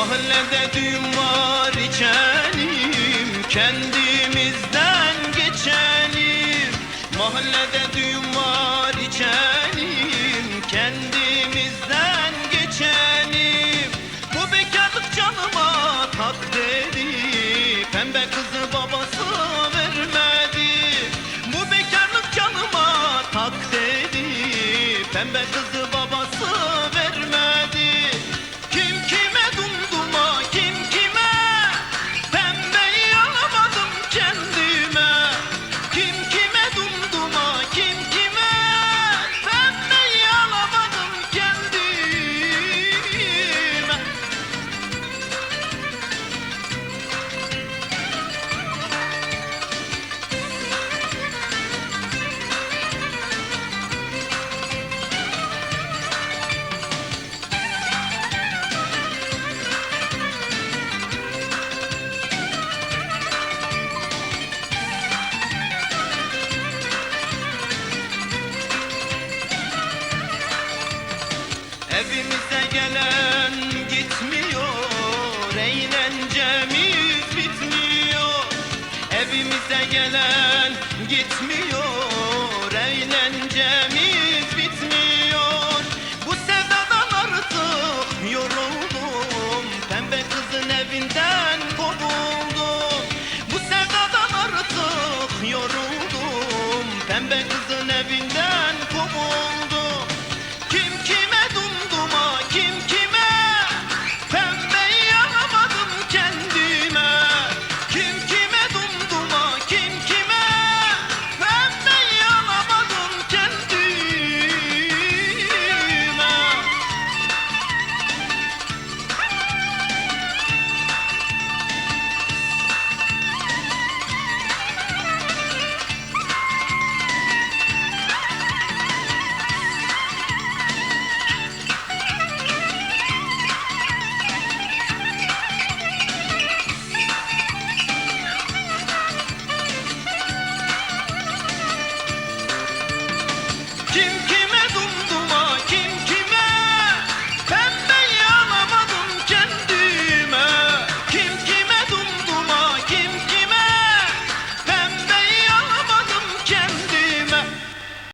Mahallede düğün var içelim. Kendimizden geçelim. Mahallede düğün var içelim. Kendimizden geçelim. Bu bekarlık canıma tak dedi Pembe kızı babası vermedi. Bu bekarlık canıma tak dedi Pembe kızı Evimize gelen gitmiyor Eğlencemiz bitmiyor. Bu sevdadan artık yoruldum Pembe kızın evinden kovuldum. Bu sevdadan artık yoruldum Pembe kızın evinden kovuldum